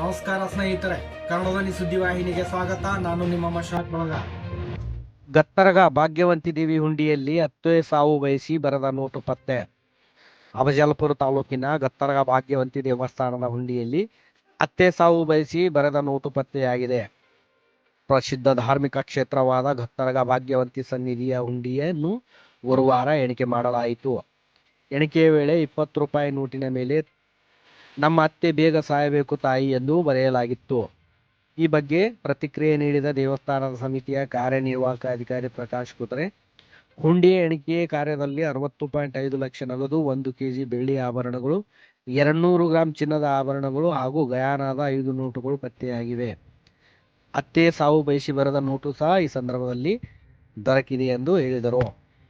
ನಮಸ್ಕಾರ ಸ್ನೇಹಿತರೆ, ಕನ್ನಡದಲ್ಲಿ ಸುದ್ದಿವಾಹಿನಿಗೆ ಸ್ವಾಗತ. ನಾನು ನಿಮ್ಮ ಮಶಾಕ್ ಬಳಗ. ಗತ್ತರಗ ಭಾಗ್ಯವಂತಿ ದೇವಿ ಹುಂಡಿಯಲ್ಲಿ ಹತ್ತೇ ಸಾವು ಬಯಸಿ ಬರೆದ ನೋಟು ಪತ್ತೆ. ಅಬಜಲಪುರ ತಾಲೂಕಿನ ಗತ್ತರಗ ಭಾಗ್ಯವಂತಿ ದೇವಸ್ಥಾನದ ಹುಂಡಿಯಲ್ಲಿ ಅತ್ತೆ ಸಾವು ಬಯಸಿ ಬರೆದ ನೋಟು ಪತ್ತೆಯಾಗಿದೆ. ಪ್ರಸಿದ್ಧ ಧಾರ್ಮಿಕ ಕ್ಷೇತ್ರವಾದ ಗತ್ತರಗ ಭಾಗ್ಯವಂತಿ ಸನ್ನಿಧಿಯ ಹುಂಡಿಯನ್ನು ಗುರುವಾರ ಎಣಿಕೆ ಮಾಡಲಾಯಿತು. ಎಣಿಕೆಯ ವೇಳೆ ಇಪ್ಪತ್ತು ರೂಪಾಯಿ ನೋಟಿನ ಮೇಲೆ ನಮ್ಮ ಅತ್ತೆ ಬೇಗ ಸಾಯಬೇಕು ತಾಯಿ ಎಂದು ಬರೆಯಲಾಗಿತ್ತು. ಈ ಬಗ್ಗೆ ಪ್ರತಿಕ್ರಿಯೆ ನೀಡಿದ ದೇವಸ್ಥಾನದ ಸಮಿತಿಯ ಕಾರ್ಯನಿರ್ವಾಹಕ ಅಧಿಕಾರಿ ಪ್ರಕಾಶ್ ಕುದುರೆ ಹುಂಡಿ ಎಣಿಕೆ ಕಾರ್ಯದಲ್ಲಿ ಅರವತ್ತು ಪಾಯಿಂಟ್ ಐದು ಲಕ್ಷ ನಗದು, ಒಂದು ಕೆಜಿ ಬೆಳ್ಳಿ ಆಭರಣಗಳು, ಎರಡ್ನೂರು ಗ್ರಾಂ ಚಿನ್ನದ ಆಭರಣಗಳು ಹಾಗೂ ಗಯಾನಾದ ಐದು ನೋಟುಗಳು ಪತ್ತೆಯಾಗಿವೆ. ಅತ್ತೆ ಸಾವು ಬಯಸಿ ಬರದ ನೋಟು ಸಹ ಈ ಸಂದರ್ಭದಲ್ಲಿ ದೊರಕಿದೆ ಎಂದು ಹೇಳಿದರು.